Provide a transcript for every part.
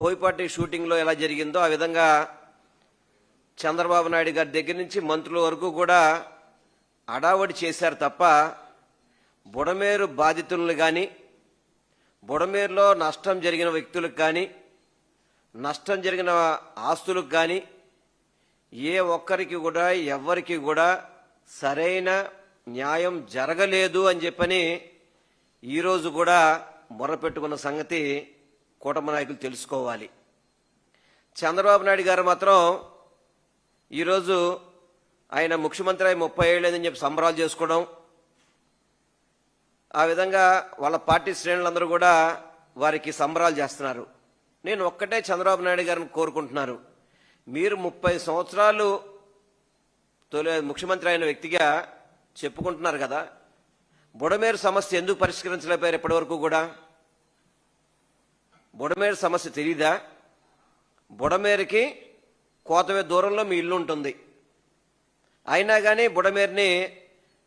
బోయపాటి షూటింగ్లో ఎలా జరిగిందో ఆ విధంగా చంద్రబాబు నాయుడు గారి దగ్గర నుంచి మంత్రుల వరకు కూడా అడావడి చేశారు తప్ప బుడమేరు బాధితులను కానీ బుడమేరులో నష్టం జరిగిన వ్యక్తులకు కానీ నష్టం జరిగిన ఆస్తులకు కానీ ఏ ఒక్కరికి కూడా ఎవరికి కూడా సరైన న్యాయం జరగలేదు అని చెప్పని ఈరోజు కూడా మొరపెట్టుకున్న సంగతి కూటమి నాయకులు తెలుసుకోవాలి. చంద్రబాబు నాయుడు గారు మాత్రం ఈరోజు ఆయన ముఖ్యమంత్రి అయి ముప్పై ఏళ్ళేదని చెప్పి సంబరాలు చేసుకోవడం ఆ విధంగా వాళ్ళ పార్టీ శ్రేణులందరూ కూడా వారికి సంబరాలు చేస్తున్నారు. నేను ఒక్కటే చంద్రబాబు నాయుడు గారిని కోరుకుంటున్నారు. మీరు ముప్పై సంవత్సరాలు తొలి ముఖ్యమంత్రి అయిన వ్యక్తిగా చెప్పుకుంటున్నారు కదా. బుడమేరు సమస్య ఎందుకు పరిష్కరించలేకపోయారు ఇప్పటివరకు కూడా? బుడమేరు సమస్య తెలీదా? బుడమేరుకి కోతవే దూరంలో మీ ఇల్లు ఉంటుంది. అయినా కానీ బుడమేరుని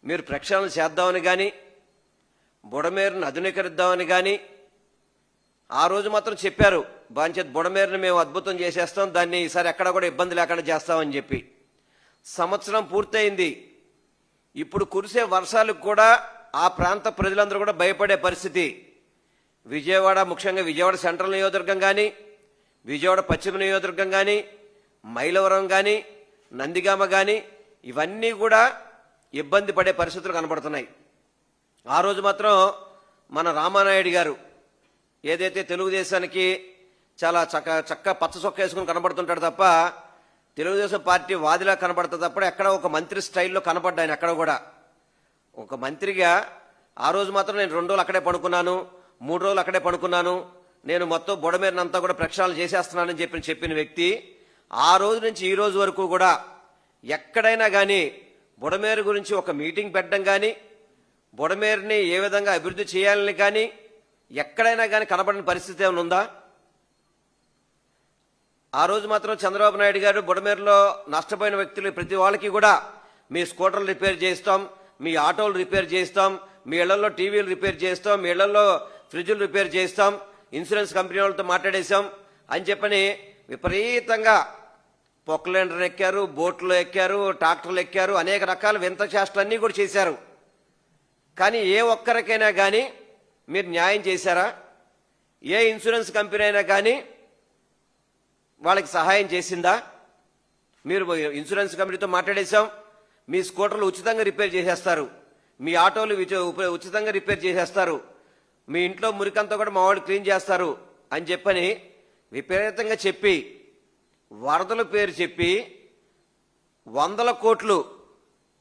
మీరు ప్రక్షాళన చేద్దామని కానీ బుడమేరుని ఆధునీకరిద్దామని కానీ ఆ రోజు మాత్రం చెప్పారు. బాంచేత్ బుడమేరుని మేము అద్భుతం చేసేస్తాం దాన్ని ఈసారి ఎక్కడ కూడా ఇబ్బంది లేకుండా చేస్తామని చెప్పి. సంవత్సరం పూర్తయింది. ఇప్పుడు కురిసే వర్షాలకు కూడా ఆ ప్రాంత ప్రజలందరూ కూడా భయపడే పరిస్థితి. విజయవాడ ముఖ్యంగా విజయవాడ సెంట్రల్ నియోజకవర్గం కానీ విజయవాడ పశ్చిమ నియోజకవర్గం కానీ మైలవరం కానీ నందిగామ కానీ ఇవన్నీ కూడా ఇబ్బంది పడే పరిస్థితులు కనబడుతున్నాయి. ఆ రోజు మాత్రం మన రామానాయుడు గారు ఏదైతే తెలుగుదేశానికి చాలా చక్క చక్క పచ్చ చొక్క వేసుకుని కనబడుతుంటాడు తప్ప తెలుగుదేశం పార్టీ వాదిలా కనబడుతుంది తప్ప ఎక్కడ ఒక మంత్రి స్టైల్లో కనపడ్డా ఎక్కడ కూడా. ఒక మంత్రిగా ఆ రోజు మాత్రం నేను రెండు రోజులు అక్కడే పడుకున్నాను. మూడు రోజులు అక్కడే పడుకున్నాను. నేను మొత్తం బుడమేరనంతా కూడా ప్రక్షాళన చేసేస్తున్నానని చెప్పి చెప్పిన వ్యక్తి ఆ రోజు నుంచి ఈ రోజు వరకు కూడా ఎక్కడైనా కానీ బుడమేరు గురించి ఒక మీటింగ్ పెట్టడం కానీ బుడమేరుని ఏ విధంగా అభివృద్ధి చేయాలని కానీ ఎక్కడైనా కానీ కనబడిన పరిస్థితి ఏమైనా ఉందా? ఆ రోజు మాత్రం చంద్రబాబు నాయుడు గారు బుడమేరులో నష్టపోయిన వ్యక్తులు ప్రతి వాళ్ళకి కూడా మీ స్కూటర్లు రిపేర్ చేస్తాం మీ ఆటోలు రిపేర్ చేస్తాం మీ ఇళ్ళలో టీవీలు రిపేర్ చేస్తాం మీ ఇళ్ళలో ఫ్రిడ్జ్లు రిపేర్ చేస్తాం ఇన్సూరెన్స్ కంపెనీ వాళ్ళతో మాట్లాడేశాం అని చెప్పని విపరీతంగా పొక్కలెండర్ ఎక్కారు బోట్లు ఎక్కారు ట్రాక్టర్లు ఎక్కారు అనేక రకాల వింత చేష్టలన్నీ కూడా చేశారు. కానీ ఏ ఒక్కరికైనా కానీ మీరు న్యాయం చేశారా? ఏ ఇన్సూరెన్స్ కంపెనీ అయినా కానీ వాళ్ళకి సహాయం చేసిందా? మీరు ఇన్సూరెన్స్ కంపెనీతో మాట్లాడేశాం మీ స్కూటర్లు ఉచితంగా రిపేర్ చేసేస్తారు మీ ఆటోలు ఉచితంగా రిపేర్ చేసేస్తారు మీ ఇంట్లో మురికంతా కూడా మావాడు క్లీన్ చేస్తారు అని చెప్పని విపరీతంగా చెప్పి వరదల పేరు చెప్పి వందల కోట్లు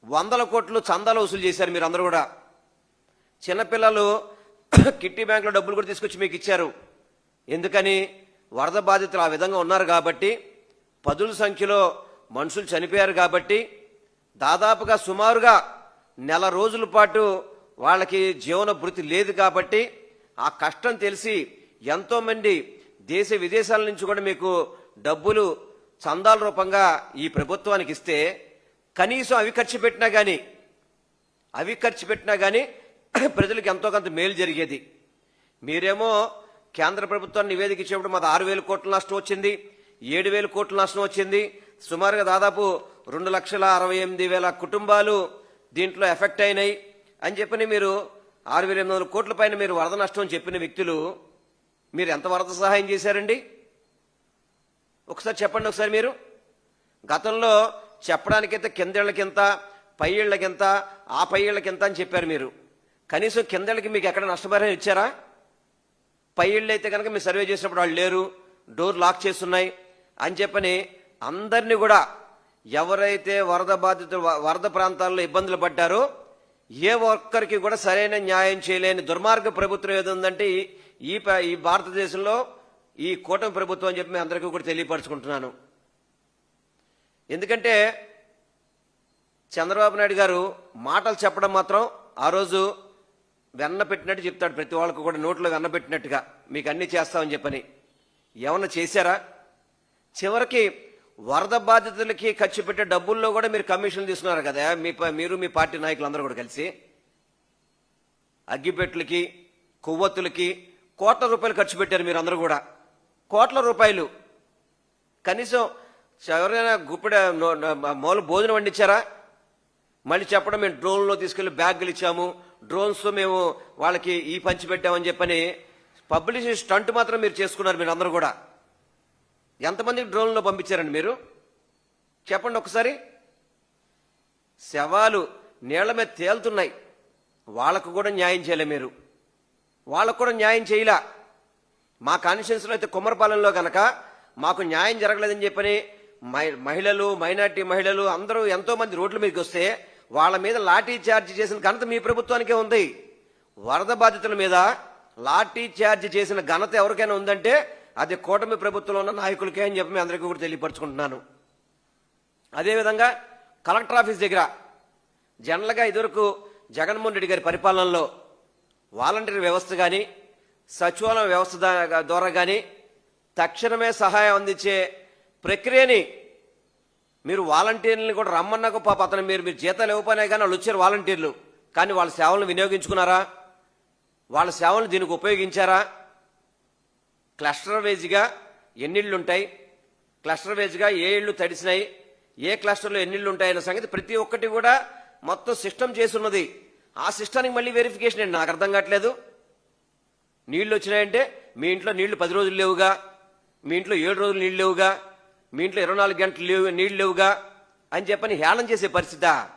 వందల కోట్లు చందాలు వసూలు చేశారు మీరు అందరూ కూడా చిన్నపిల్లలు కిట్టి బ్యాంకులో డబ్బులు కూడా తీసుకొచ్చి మీకు ఇచ్చారు. ఎందుకని? వరద బాధితులు ఆ విధంగా ఉన్నారు కాబట్టి పదుల సంఖ్యలో మనుషులు చనిపోయారు కాబట్టి దాదాపుగా సుమారుగా నెల రోజుల పాటు వాళ్ళకి జీవన భృతి లేదు కాబట్టి ఆ కష్టం తెలిసి ఎంతో మంది దేశ విదేశాల నుంచి కూడా మీకు డబ్బులు చందాల రూపంగా ఈ ప్రభుత్వానికి ఇస్తే కనీసం అవి ఖర్చు పెట్టినా కానీ అవి ఖర్చు పెట్టినా కానీ ప్రజలకు ఎంతో కొంత మేలు జరిగేది. మీరేమో కేంద్ర ప్రభుత్వాన్ని నివేదిక ఇచ్చేప్పుడు మాది ఆరు వేల కోట్ల నష్టం వచ్చింది ఏడు వేల కోట్ల నష్టం వచ్చింది. సుమారుగా దాదాపు రెండు లక్షల అరవై ఎనిమిది వేల కుటుంబాలు దీంట్లో ఎఫెక్ట్ అయినాయి. అని చెప్పని మీరు ఆరు వేల ఎనిమిది వందల కోట్ల పైన మీరు వరద నష్టం చెప్పిన వ్యక్తులు మీరు ఎంత వరద సహాయం చేశారండి? ఒకసారి చెప్పండి ఒకసారి మీరు. గతంలో చెప్పడానికైతే కిందేళ్ళకింత పైయేళ్ళకింత ఆ పైయేళ్ళకింత అని చెప్పారు మీరు. కనీసం కిందేళ్ళకి మీకు ఎక్కడ నష్టపరిహారం ఇచ్చారా? పై అయితే కనుక మీరు సర్వే చేసినప్పుడు వాళ్ళు లేరు డోర్ లాక్ చేస్తున్నాయి అని చెప్పని అందరినీ కూడా ఎవరైతే వరద బాధితులు వరద ప్రాంతాల్లో ఇబ్బందులు పడ్డారో ఏ ఒక్కరికి కూడా సరైన న్యాయం చేయలేని దుర్మార్గ ప్రభుత్వం ఏది ఉందంటే ఈ- ఈ భారతదేశంలో ఈ కూటమి ప్రభుత్వం అని చెప్పి మేము అందరికీ కూడా తెలియపరచుకుంటున్నాను. ఎందుకంటే చంద్రబాబు నాయుడు గారు మాటలు చెప్పడం మాత్రం ఆ రోజు వెన్న పెట్టినట్టు చెప్తాడు ప్రతి వాళ్ళకు కూడా నోట్లో వెన్న పెట్టినట్టుగా. మీకు అన్ని చేస్తామని చెప్పని. ఏమన్నా చేశారా? చివరికి వరద బాధితులకి ఖర్చు పెట్టే డబ్బుల్లో కూడా మీరు కమిషన్లు తీసుకున్నారు కదా. మీ మీరు మీ పార్టీ నాయకులందరూ కూడా కలిసి. అగ్గిపెట్లకి కొవ్వొత్తులకి కోట్ల రూపాయలు ఖర్చు పెట్టారు మీరు అందరూ కూడా. కోట్ల రూపాయలు. కనీసం ఎవరైనా గుప్పిడ మూల భోజనం వండించారా? మళ్ళీ చెప్పడం మేము డ్రోన్లో తీసుకెళ్ళి బ్యాగులు ఇచ్చాము. డ్రోన్స్ మేము వాళ్ళకి ఈ పంచి పెట్టామని చెప్పని పబ్లిసిటీ స్టంట్ మాత్రం మీరు చేసుకున్నారు మీరు అందరూ కూడా. ఎంతమందికి డ్రోన్లో పంపించారండి మీరు? చెప్పండి ఒకసారి. శవాలు నీళ్ళ మీద తేలుతున్నాయి. వాళ్ళకు కూడా న్యాయం చేయలే మీరు. వాళ్ళకు కూడా న్యాయం చేయలా. మా కాన్స్టిట్యూన్సీలో అయితే కుమ్మరపాలెంలో కనుక మాకు న్యాయం జరగలేదని చెప్పని మహిళలు మైనార్టీ మహిళలు అందరూ ఎంతో మంది రోడ్ల మీదకి వస్తే వాళ్ళ మీద లాఠీ చార్జ్ చేసిన ఘనత మీ ప్రభుత్వానికే ఉంది. వరద బాధితుల మీద లాఠీ చార్జ్ చేసిన ఘనత ఎవరికైనా ఉందంటే అది కూటమి ప్రభుత్వంలో ఉన్న నాయకులకే అని చెప్పి మీ అందరికీ కూడా తెలియపరచుకుంటున్నాను. అదేవిధంగా కలెక్టర్ ఆఫీస్ దగ్గర జనరల్గా ఇదివరకు జగన్మోహన్ రెడ్డి గారి పరిపాలనలో వాలంటీర్ వ్యవస్థ కానీ సచివాలయం వ్యవస్థ ద్వారా కానీ తక్షణమే సహాయం అందించే ప్రక్రియని మీరు వాలంటీర్లని కూడా రమ్మన్నాక పాప. అతను మీరు మీరు జీతాలు ఇవ్వపోయినా కానీ వాళ్ళు వచ్చారు వాలంటీర్లు. కానీ వాళ్ళ సేవలను వినియోగించుకున్నారా? వాళ్ళ సేవలను దీనికి ఉపయోగించారా? క్లస్టర్ వేజ్గా ఎన్నిళ్ళు ఉంటాయి క్లస్టర్ వేజ్గా ఏ ఇళ్ళు తడిసినాయి ఏ క్లస్టర్లో ఎన్నిళ్ళు ఉంటాయన్న సంగతి ప్రతి ఒక్కటి కూడా మొత్తం సిస్టమ్ చేసి ఉన్నది ఆ సిస్టానికి మళ్ళీ వెరిఫికేషన్ అండి నాకు అర్థం కావట్లేదు. నీళ్ళు వచ్చినాయంటే మీ ఇంట్లో నీళ్ళు పది రోజులు లేవుగా మీ ఇంట్లో ఏడు రోజులు నీళ్ళు లేవుగా మీ ఇంట్లో ఇరవై నాలుగు గంటలు లేవు నీళ్ళు లేవుగా అని చెప్పని హేళన చేసే పరిస్థితా.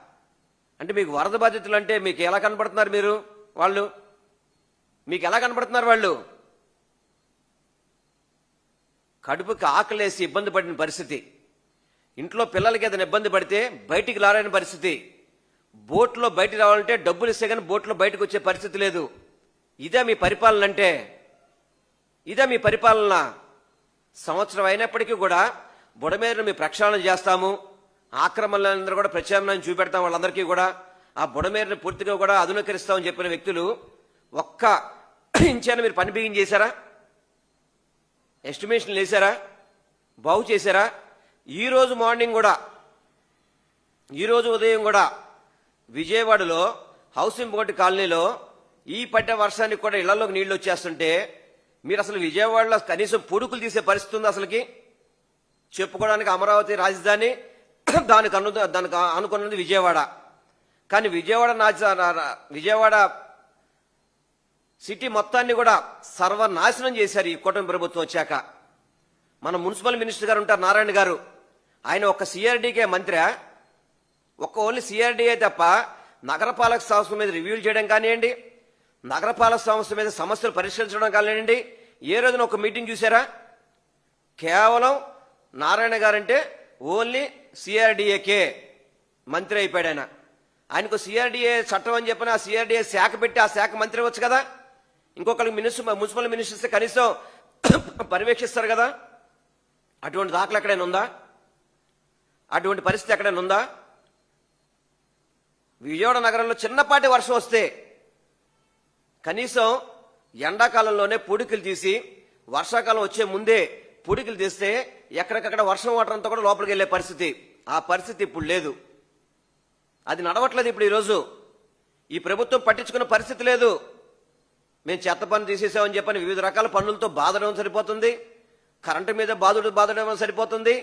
అంటే మీకు వరద బాధితులు అంటే మీకు ఎలా కనపడుతున్నారు మీరు వాళ్ళు? మీకు ఎలా కనపడుతున్నారు వాళ్ళు? కడుపుకి ఆకలేసి ఇబ్బంది పడిన పరిస్థితి. ఇంట్లో పిల్లలకి ఏదైనా ఇబ్బంది పడితే బయటికి రాలేని పరిస్థితి. బోట్లో బయటికి రావాలంటే డబ్బులు ఇస్తే కానీ బోట్లో బయటకు వచ్చే పరిస్థితి లేదు. ఇదే మీ పరిపాలన అంటే. ఇదే మీ పరిపాలన. సంవత్సరం అయినప్పటికీ కూడా బుడమేరును మీ ప్రక్షాళన చేస్తాము. ఆక్రమణలందరూ కూడా ప్రత్యామ్నాయం చూపెడతాం వాళ్ళందరికీ కూడా. ఆ బుడమేరుని పూర్తిగా కూడా అధునీకరిస్తామని చెప్పిన వ్యక్తులు ఒక్క ఇంచైనా మీరు పని బిగించేశారా? ఎస్టిమేషన్లు ఎస్టిమేషన్ వేశారా బాగు చేశారా ఈరోజు మార్నింగ్ కూడా ఈ రోజు ఉదయం కూడా విజయవాడలో హౌసింగ్ బోర్డు కాలనీలో ఈ పడ్డ వర్షానికి కూడా ఇళ్ళలోకి నీళ్ళు వచ్చేస్తుంటే మీరు అసలు విజయవాడలో కనీసం పొడుకులు తీసే పరిస్థితి ఉంది అసలుకి? చెప్పుకోవడానికి అమరావతి రాజధాని దానికి అను దానికి అనుకున్నది విజయవాడ. కానీ విజయవాడ నా- విజయవాడ సిటీ మొత్తాన్ని కూడా సర్వనాశనం చేశారు ఈ కూటమి ప్రభుత్వం వచ్చాక. మన మున్సిపల్ మినిస్టర్ గారు ఉంటారు నారాయణ గారు. ఆయన ఒక సిఆర్డీకే మంత్రి. ఒక్క ఓన్లీ సిఆర్డీఏ తప్ప నగరపాలక సంస్థ మీద రివ్యూలు చేయడం కానివ్వండి నగరపాలక సంస్థ మీద సమస్యలు పరిష్కరించడం కానివ్వండి ఏ రోజున ఒక మీటింగ్ చూసారా? కేవలం నారాయణ గారంటే ఓన్లీ సిఆర్డీఏకే మంత్రి అయిపోయాడు ఆయన. ఆయనకు సిఆర్డీఏ చట్టం అని చెప్పిన ఆ సిఆర్డీఏ శాఖ పెట్టి ఆ శాఖ మంత్రి వచ్చు కదా? ఇంకొకరికి మినిస్టర్ మున్సిపల్ మినిస్టర్స్ కనీసం పర్యవేక్షిస్తారు కదా? అటువంటి దాఖలు ఎక్కడైనా ఉందా? అటువంటి పరిస్థితి ఎక్కడైనా ఉందా? విజయవాడ నగరంలో చిన్నపాటి వర్షం వస్తే కనీసం ఎండాకాలంలోనే పొడికలు తీసి వర్షాకాలం వచ్చే ముందే పొడికలు తీస్తే ఎక్కడికక్కడ వర్షం వాటర్ అంతా కూడా లోపలికి వెళ్ళే పరిస్థితి. ఆ పరిస్థితి ఇప్పుడు లేదు. అది నడవట్లేదు ఇప్పుడు ఈరోజు. ఈ ప్రభుత్వం పట్టించుకున్న పరిస్థితి లేదు. మేము చెత్త పని తీసేసామని చెప్పని వివిధ రకాల పనులతో బాధడం సరిపోతుంది. కరెంటు మీద బాధుడు బాధడం సరిపోతుంది.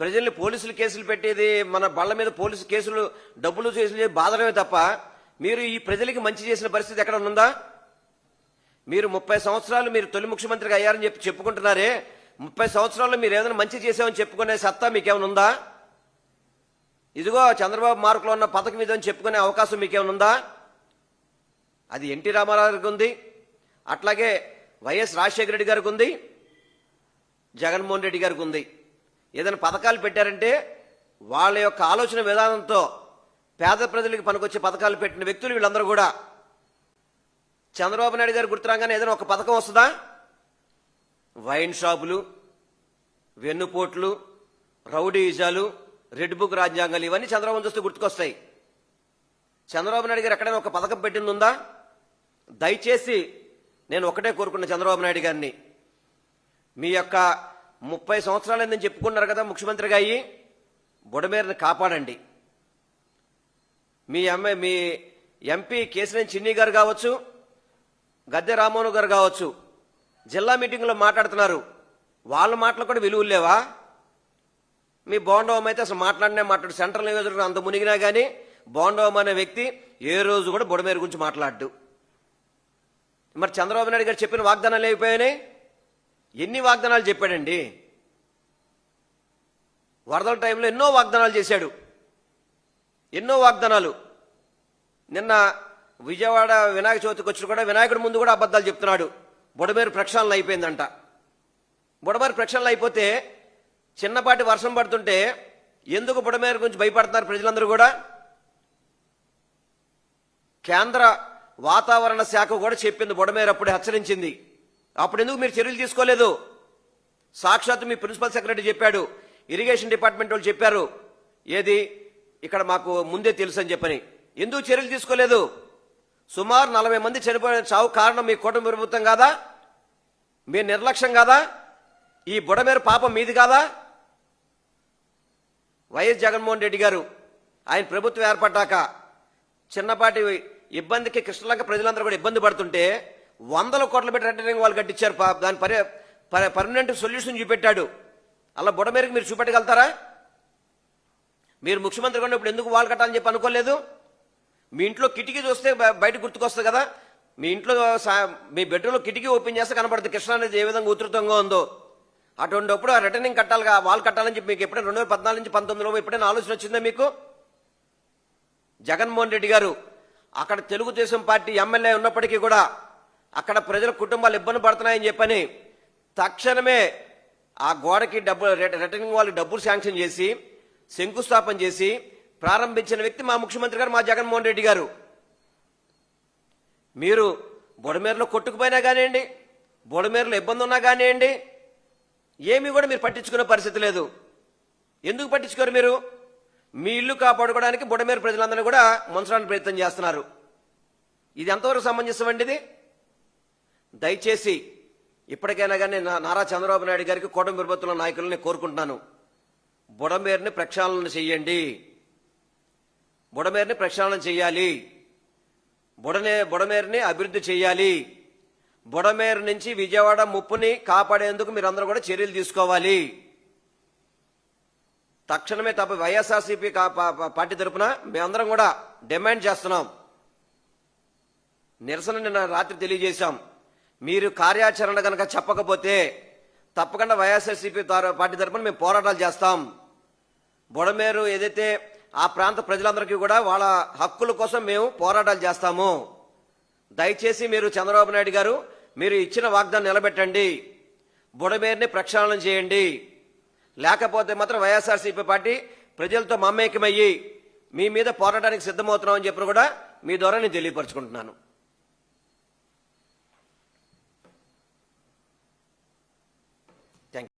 ప్రజల్ని పోలీసులు కేసులు పెట్టేది మన బళ్ళ మీద పోలీసు కేసులు డబ్బులు కేసులు బాధడమే తప్ప మీరు ఈ ప్రజలకి మంచి చేసిన పరిస్థితి ఎక్కడ ఉందా? మీరు ముప్పై సంవత్సరాలు మీరు తొలి ముఖ్యమంత్రిగా అయ్యారని చెప్పి చెప్పుకుంటున్నారే. ముప్పై సంవత్సరాల్లో మీరు ఏదైనా మంచి చేసామని చెప్పుకునే సత్తా మీకేమైనా ఉందా? ఇదిగో చంద్రబాబు మార్కులో ఉన్న పథకం ఇదని చెప్పుకునే అవకాశం మీకేమైనా ఉందా? అది ఎన్టీ రామారావు గారికి ఉంది. అట్లాగే వైఎస్ రాజశేఖర రెడ్డి గారికి ఉంది. జగన్మోహన్ రెడ్డి గారికి ఉంది. ఏదైనా పథకాలు పెట్టారంటే వాళ్ళ యొక్క ఆలోచన విధానంతో పేద ప్రజలకు పనికొచ్చే పథకాలు పెట్టిన వ్యక్తులు వీళ్ళందరూ కూడా. చంద్రబాబు నాయుడు గారు గుర్తురాగానే ఏదైనా ఒక పథకం వస్తుందా? వైన్ షాపులు వెన్నుపోట్లు రౌడీజాలు రెడ్ బుక్ రాజ్యాంగాలు ఇవన్నీ చంద్రబాబు చూస్తే గుర్తుకొస్తాయి. చంద్రబాబు నాయుడు గారు ఎక్కడైనా ఒక పథకం పెట్టింది ఉందా? దయచేసి నేను ఒకటే కోరుకున్న చంద్రబాబు నాయుడు గారిని. మీ యొక్క ముప్పై సంవత్సరాలు చెప్పుకున్నారు కదా ముఖ్యమంత్రిగా అయ్యి బుడమేరని కాపాడండి. మీ ఎమ్మె మీ ఎంపీ కేసినేని చిన్ని గారు కావచ్చు గద్దె రామోను గారు కావచ్చు జిల్లా మీటింగ్లో మాట్లాడుతున్నారు. వాళ్ళ మాటలు కూడా విలువలు లేవా? మీ బోండవం అయితే అసలు మాట్లాడినే మాట్లాడు సెంట్రల్ నియోజకవర్గం అంత మునిగినా కానీ బోండవం అనే వ్యక్తి ఏ రోజు కూడా బుడమేరు గురించి మాట్లాడు మరి చంద్రబాబు నాయుడు గారు చెప్పిన వాగ్దానాలు అయిపోయినాయి ఎన్ని వాగ్దానాలు చెప్పాడండి? వరదల టైంలో ఎన్నో వాగ్దానాలు చేశాడు. ఎన్నో వాగ్దానాలు. నిన్న విజయవాడ వినాయక చవితికి వచ్చి కూడా వినాయకుడి ముందు కూడా అబద్ధాలు చెప్తున్నాడు. బుడమేరు ప్రక్షాళన అయిపోయిందంట. బుడమేరు ప్రక్షాళన అయిపోతే చిన్నపాటి వర్షం పడుతుంటే ఎందుకు బుడమేరు గురించి భయపడుతున్నారు ప్రజలందరూ కూడా? కేంద్ర వాతావరణ శాఖ కూడా చెప్పింది బుడమేరు అప్పుడే హెచ్చరించింది. అప్పుడు ఎందుకు మీరు చర్యలు తీసుకోలేదు? సాక్షాత్ మీ ప్రిన్సిపల్ సెక్రటరీ చెప్పాడు. ఇరిగేషన్ డిపార్ట్మెంట్ వాళ్ళు చెప్పారు. ఏది? ఇక్కడ మాకు ముందే తెలుసు అని చెప్పని. ఎందుకు చర్యలు తీసుకోలేదు? సుమారు నలభై మంది చనిపోయిన చావు కారణం మీ కుటుంబ ప్రభుత్వం కాదా? మీ నిర్లక్ష్యం కాదా? ఈ బుడమేరు పాపం మీది కాదా? వైఎస్ జగన్మోహన్ రెడ్డి గారు ఆయన ప్రభుత్వం ఏర్పడ్డాక చిన్నపాటి ఇబ్బందికి కృష్ణలంక ప్రజలందరూ కూడా ఇబ్బంది పడుతుంటే వందల కోట్ల పెట్టి రిటర్నింగ్ వాళ్ళు కట్టించారు దాని పరి పర్మనెంట్ సొల్యూషన్ చూపెట్టాడు. అలా బుడమేరకు మీరు చూపెట్టగలుగుతారా? మీరు ముఖ్యమంత్రి ఉన్నప్పుడు ఎందుకు వాళ్ళు కట్టాలని చెప్పి అనుకోలేదు? మీ ఇంట్లో కిటికీ చూస్తే బయట గుర్తుకొస్తుంది కదా? మీ ఇంట్లో సా- మీ బెడ్రూమ్లో కిటికీ ఓపెన్ చేస్తే కనబడుతుంది కృష్ణ అనేది ఏ విధంగా ఉధృతంగా ఉందో. అటువంటిప్పుడు ఆ రిటర్నింగ్ కట్టాలి వాళ్ళు కట్టాలని చెప్పి మీకు ఎప్పుడైనా రెండు వేల పద్నాలుగు నుంచి పంతొమ్మిదిలో ఎప్పుడైనా ఆలోచన వచ్చిందా మీకు? జగన్మోహన్ రెడ్డి గారు అక్కడ తెలుగుదేశం పార్టీ ఎమ్మెల్యే ఉన్నప్పటికీ కూడా అక్కడ ప్రజల కుటుంబాలు ఇబ్బంది పడుతున్నాయని చెప్పని తక్షణమే ఆ గోడకి డబ్బు రిటర్నింగ్ వాళ్ళు డబ్బులు శాంక్షన్ చేసి శంకుస్థాపన చేసి ప్రారంభించిన వ్యక్తి మా ముఖ్యమంత్రి గారు మా జగన్మోహన్ రెడ్డి గారు. మీరు బుడమేరులో కొట్టుకుపోయినా కానివ్వండి బుడమేరులో ఇబ్బంది ఉన్నా కానివ్వండి ఏమీ కూడా మీరు పట్టించుకునే పరిస్థితి లేదు. ఎందుకు పట్టించుకోరు మీరు? మీ ఇల్లు కాపాడుకోవడానికి బుడమేరు ప్రజలందరూ కూడా ముంచడానికి ప్రయత్నం చేస్తున్నారు. ఇది ఎంతవరకు సమంజసం ఇది దయచేసి ఇప్పటికైనా కానీ నా- నారా చంద్రబాబు నాయుడు గారికి కూటమి ప్రభుత్వంలో నాయకులని కోరుకుంటున్నాను. బుడమేరుని ప్రక్షాళన చెయ్యండి. బుడమేరుని ప్రక్షాళన చెయ్యాలి. బుడనే బుడమేరుని అభివృద్ధి చేయాలి బుడమేరు నుంచి విజయవాడ ముప్పుని కాపాడేందుకు మీరందరూ కూడా చర్యలు తీసుకోవాలి. తక్షణమే తప్ప వైఎస్ఆర్సీపీ పార్టీ తరపున మేమందరం కూడా డిమాండ్ చేస్తున్నాం. నిరసన నిన్న రాత్రి తెలియజేశాం. మీరు కార్యాచరణ కనుక చెప్పకపోతే తప్పకుండా వైఎస్ఆర్సీపీ పార్టీ తరపున మేము పోరాటాలు చేస్తాం. బుడమేరు ఏదైతే ఆ ప్రాంత ప్రజలందరికీ కూడా వాళ్ళ హక్కుల కోసం మేము పోరాటాలు చేస్తాము. దయచేసి మీరు చంద్రబాబు నాయుడు గారు మీరు ఇచ్చిన వాగ్దానం నిలబెట్టండి. బుడమేరుని ప్రక్షాళన చేయండి. లేకపోతే మాత్రం వైఎస్ఆర్సీపీ పార్టీ ప్రజలతో మమేకమయ్యి మీ మీద పోరాటానికి సిద్ధమవుతున్నామని చెప్పి కూడా మీ ద్వారా నేను తెలియపరచుకుంటున్నాను.